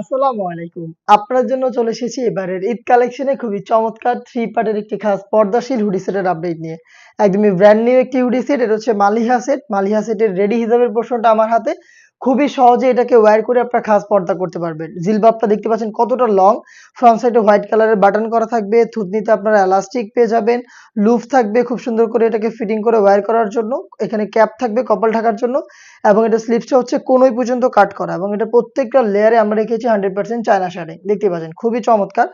আসসালামু আলাইকুম। আপনার জন্য চলে এসেছি এবারের ঈদ কালেকশনে খুবই চমৎকার থ্রি পার্টের একটি খাস পর্দাশীল হুডি সেটের আপডেট নিয়ে। একদমই ব্র্যান্ড নিউ একটি হুডি সেট এটা হচ্ছে মালিহা সেট মালিহা সেটের রেডি হিসাবের পোর্শনটা আমার হাতে। খুবই সহজে এটাকে ওয়্যার করে আপনার খাস পর্দা করতে পারবেন। জিলবাবটা দেখতে পাচ্ছেন কতটা লং ফ্রন্ট সাইডে হোয়াইট কালারের বাটন করা থাকবে, থুতনিতে আপনারা এলাস্টিক পেয়ে যাবেন লুফ থাকবে খুব সুন্দর করে এটাকে ফিটিং করে ওয়্যার করার জন্য, এখানে ক্যাপ থাকবে কপাল ঢাকার জন্য, এবং এটা স্লিপসটা হচ্ছে কোনোই পর্যন্ত কাট করা, এবং এটা প্রত্যেকটা লেয়ারে আমরা রেখেছি হান্ড্রেড পার্সেন্ট চায়না শাড়ি দেখতে পাচ্ছেন, খুবই চমৎকার।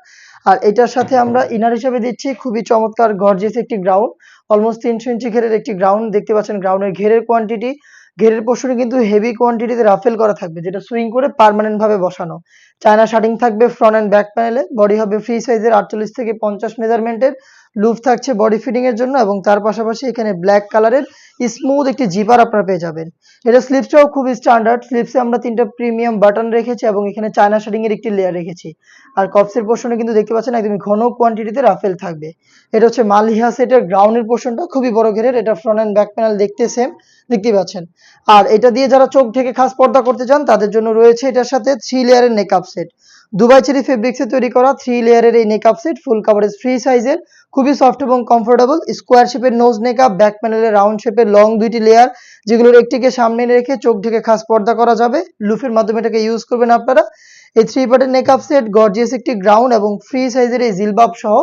আর এটার সাথে আমরা ইনার হিসেবে দিচ্ছি, খুবই চমৎকার গর্জিয়াস একটি গ্রাউন্ড অলমোস্ট তিনশো ইঞ্চি ঘেরের একটি গ্রাউন্ড দেখতে পাচ্ছেন। গ্রাউন্ডের ঘেরের কোয়ান্টিটি ঘেরের পোর্শনে কিন্তু হেভি কোয়ান্টিটিতে রাফেল করা থাকবে, যেটা সুইং করে পার্মানেন্ট ভাবে বসানো। চায়না শার্টিং থাকবে ফ্রন্ট অ্যান্ড ব্যাক প্যানেলে বডি হবে ফ্রি সাইজের আটচল্লিশ থেকে পঞ্চাশ মেজারমেন্টের লুফ থাকছে বডি ফিটিং এর জন্য এবং তার পাশাপাশি এখানে ব্ল্যাক কালারের স্মুথ একটি জিপার আপনারা পেয়ে যাবেন। এটা স্লিপসটাও খুব স্ট্যান্ডার্ড। স্লিপসে আমরা তিনটা প্রিমিয়াম বাটন রেখেছি এবং এখানে চায়না শেডিং এর একটি লেয়ার রেখেছি। আর কপসের পোর্শনে কিন্তু দেখতে পাচ্ছেন একদমই ঘন কোয়ান্টিটিতে রাফেল থাকবে। এটা হচ্ছে মালিহা সেটের গ্রাউন্ডের পোর্শনটা খুবই বড় ঘেরের। এটা ফ্রন্ট অ্যান্ড ব্যাক প্যানেল দেখতে সেম দেখতে পাচ্ছেন। আর এটা দিয়ে যারা চোখ ঢেকে খাস পর্দা করতে চান, তাদের জন্য রয়েছে এটার সাথে থ্রি লেয়ারের নেকআপ সেট দুবাই চেরি ফেব্রিক্সে তৈরি করা থ্রি লেয়ারের এই niqab set full coverage free সাইজের খুবই সফট এবং কমফোর্টেবল স্কোয়ার শেপের নোজ নেকআপ ব্যাক প্যানেলের রাউন্ড শেপের লং দুইটি লেয়ার যেগুলোর একটিকে সামনে রেখে চোখ ঢেকে খাস পর্দা করা যাবে। লুফের মাধ্যমে এটাকে ইউজ করবেন আপনারা। এই থ্রি পার্টের নেকআপ সেট গর্জিয়াস একটি গ্রাউন্ড এবং ফ্রি সাইজের এই জিলবাব সহ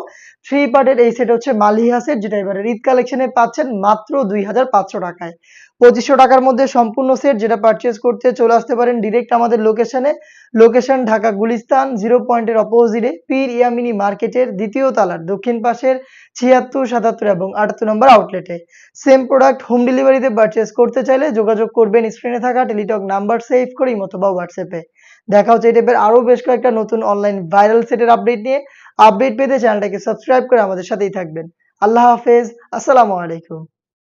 থ্রি পার্টের এই সেট হচ্ছে মালিহা সেট যেটা এবারে ঈদ কালেকশনে পাচ্ছেন মাত্র দুই হাজার পাঁচশো টাকায়। পঁচিশশো টাকার মধ্যে সম্পূর্ণ সেট যেটা পারচেজ করতে চলে আসতে পারেন ডিরেক্ট আমাদের লোকেশনে লোকেশন ঢাকা গুলিস্তান জিরো পয়েন্টের অপোজিটে পীর ইয়ামিনী মার্কেটের দ্বিতীয় তালার দক্ষিণ পাশের ছিয়াত্তর, সাতাত্তর এবং আটাত্তর নম্বর আউটলেটে সেম প্রোডাক্ট হোম ডেলিভারিতে পারচেজ করতে চাইলে যোগাযোগ করবেন স্ক্রিনে থাকা টেলিটক নাম্বার সেভ করে অথবা হোয়াটসঅ্যাপে দেখা হচ্ছে এই টাইপের আরও বেশ কয়েকটা নতুন অনলাইন ভাইরাল সেটের আপডেট নিয়ে। আপডেট পেতে চ্যানেলটাকে সাবস্ক্রাইব করে আমাদের সাথেই থাকবেন। আল্লাহ হাফেজ, আসসালামু আলাইকুম।